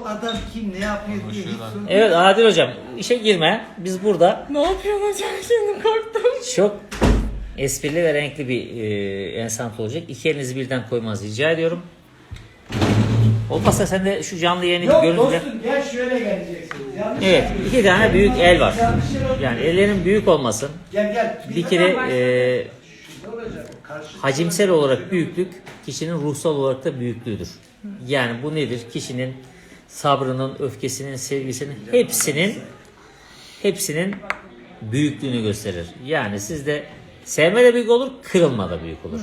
bu adam kim ne yapıyor diye hiç sormuyor. Evet Adil hocam işe girme. Biz burada Ne yapıyorsun hocam şimdi korktum. çok esprili ve renkli bir e, ensant olacak. İki elinizi birden koymanızı rica ediyorum. Olmazsa sen de şu canlı yayını bir Yok görüntüle. dostum gel şöyle geleceksiniz. Yanlış Evet iki tane büyük el var. Yanlış. Yani ellerin büyük olmasın. Gel gel. Bir kere e, Ne olacak? Karşı hacimsel olarak büyüklük kişinin ruhsal olarak da büyüklüğüdür. Yani bu nedir? Kişinin sabrının, öfkesinin, sevgisinin hepsinin hepsinin büyüklüğünü gösterir. Yani sizde sevme de büyük olur, kırılma da büyük olur.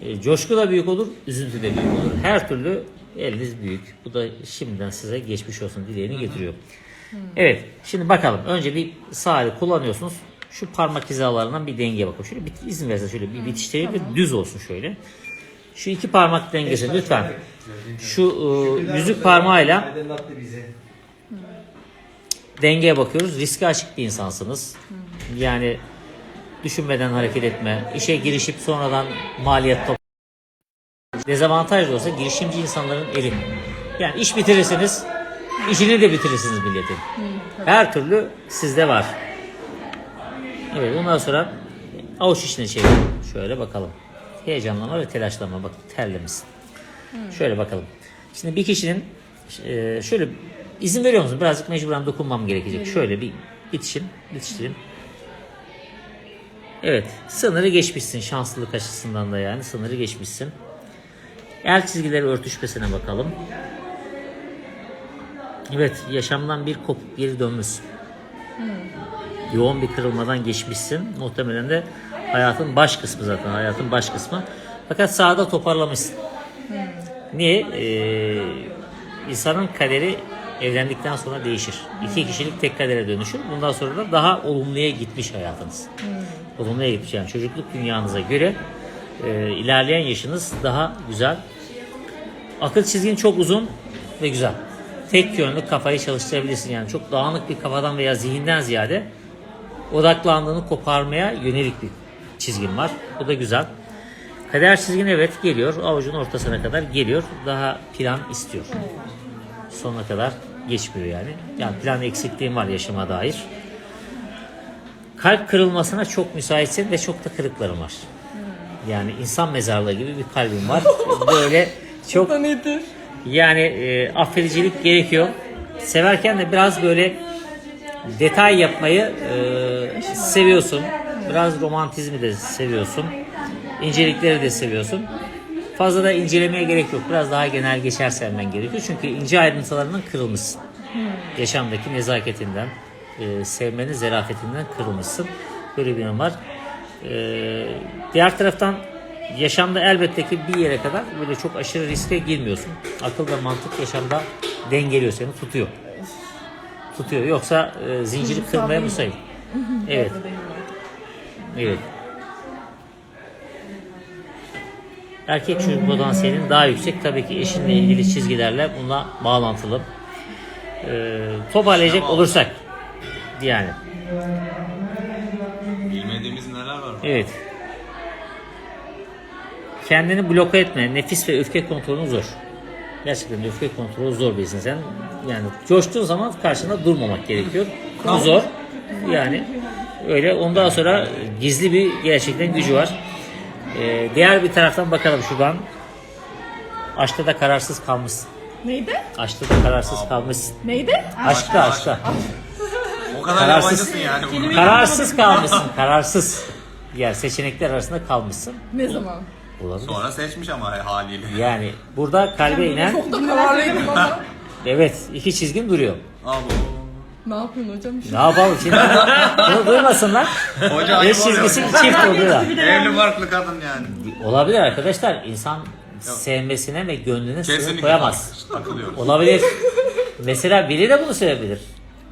E, coşku da büyük olur, üzüntü de büyük olur. Her türlü eliniz büyük. Bu da şimdiden size geçmiş olsun dileğini getiriyor. Evet, şimdi bakalım. Önce bir sağ eli kullanıyorsunuz. Şu parmak hizalarından bir dengeye bakın. Şöyle bir izin versen şöyle bir bitiştireyim ve düz olsun şöyle. Şu iki parmak dengesi lütfen. Şu e, yüzük parmağıyla dengeye bakıyoruz. Riske açık bir insansınız. Yani düşünmeden hareket etme, işe girişip sonradan maliyet top Dezavantaj da olsa girişimci insanların eli. Yani iş bitirirsiniz, işini de bitirirsiniz milletin. Her türlü sizde var. Evet ondan sonra avuç içine çevirin. Şöyle bakalım. Heyecanlanma ve telaşlanma. Bak terlemişsin. Şöyle bakalım. Şimdi bir kişinin e, şöyle izin veriyor musun? Birazcık mecburen dokunmam gerekecek. Şöyle bir bitişin, bitiştirin. Evet, sınırı geçmişsin şanslılık açısından da yani sınırı geçmişsin. El çizgileri örtüşmesine bakalım. Evet, yaşamdan bir kopup geri dönmüşsün. Yoğun bir kırılmadan geçmişsin. Muhtemelen de hayatın baş kısmı zaten, hayatın baş kısmı. Fakat sağda toparlamışsın. Niye? Ee, insanın kaderi evlendikten sonra değişir. İki kişilik tek kadere dönüşür. Bundan sonra da daha olumluya gitmiş hayatınız. Olumluya gitmiş yani çocukluk dünyanıza göre e, ilerleyen yaşınız daha güzel. Akıl çizgin çok uzun ve güzel. Tek yönlü kafayı çalıştırabilirsin yani çok dağınık bir kafadan veya zihinden ziyade odaklandığını koparmaya yönelik bir çizgin var. Bu da güzel. Kader çizgin evet geliyor. Avucun ortasına kadar geliyor. Daha plan istiyor. Sonuna kadar geçmiyor yani. Yani plan eksikliğim var yaşıma dair. Kalp kırılmasına çok müsaitsin ve çok da kırıklarım var. Yani insan mezarlığı gibi bir kalbim var. Böyle çok yani e, affedicilik gerekiyor. Severken de biraz böyle detay yapmayı e, seviyorsun. Biraz romantizmi de seviyorsun. İncelikleri de seviyorsun. Fazla da incelemeye gerek yok. Biraz daha genel geçer sevmen gerekiyor. Çünkü ince ayrıntılarından kırılmışsın. Yaşamdaki nezaketinden, e, sevmenin zerafetinden kırılmışsın. Böyle bir yanı var. E, diğer taraftan yaşamda elbette ki bir yere kadar böyle çok aşırı riske girmiyorsun. Akıl ve mantık yaşamda dengeliyor seni, tutuyor. Tutuyor. Yoksa e, zinciri kırmaya müsait. Evet. Evet. Erkek çocuk potansiyelin daha yüksek. Tabii ki eşinle ilgili çizgilerle bununla bağlantılı. Ee, toparlayacak olursak yani. Bilmediğimiz neler var? Evet. Kendini bloke etme. Nefis ve öfke kontrolün zor. Gerçekten öfke kontrolü zor bir insan. Yani coştuğun zaman karşında durmamak gerekiyor. Bu zor. Yani öyle. Ondan sonra gizli bir gerçekten gücü var. Ee, diğer bir taraftan bakalım şuradan. Aşkta da kararsız kalmışsın. Neydi? Aşkta da kararsız kalmışsın. Neydi? Aşkta aşkta. O kadar Kararsız. yabancısın yani. bunu. Kararsız kalmışsın. Kararsız. Yani seçenekler arasında kalmışsın. Ne zaman? Olabilir. Sonra seçmiş ama haliyle. Yani burada kalbe inen Çok da kararlıydım ama. evet iki çizgin duruyor. Abo. Ne yapıyorsun hocam? Ne yapalım şimdi? Bunu duymasınlar. Hoca Beş ayıp çizgisi oluyor. çift oluyor. da. Evli barklı kadın yani. Olabilir arkadaşlar. İnsan sevmesine ve gönlüne sınır Kesinlikle. koyamaz. Takılıyoruz. Olabilir. Mesela biri de bunu sevebilir.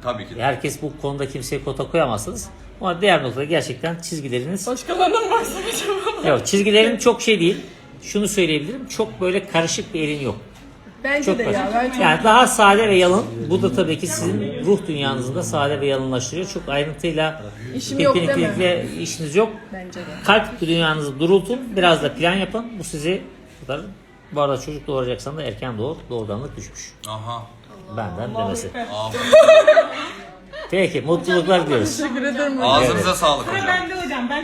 Tabii ki. de. Herkes bu konuda kimseye kota koyamazsınız. Ama diğer noktada gerçekten çizgileriniz Başkalarının varsa acaba? Yok çizgilerin çok şey değil. Şunu söyleyebilirim. Çok böyle karışık bir elin yok. Bence Çok de basit. ya. Ben çok... Yani daha sade ve yalın. Bu da tabii ki sizin ruh dünyanızı da sade ve yalınlaştırıyor. Çok ayrıntıyla İşim yok değil mi? pirpiriklikle işiniz yok. Bence de. Kalp dünyanızı durultun. Biraz da plan yapın. Bu sizi kadar Bu arada çocuk doğuracaksan da erken doğur. Doğurganlık düşmüş. Aha. Benden demesi. Peki mutluluklar diyoruz. Teşekkür ederim. Ağzınıza sağlık hocam. Ben de hocam ben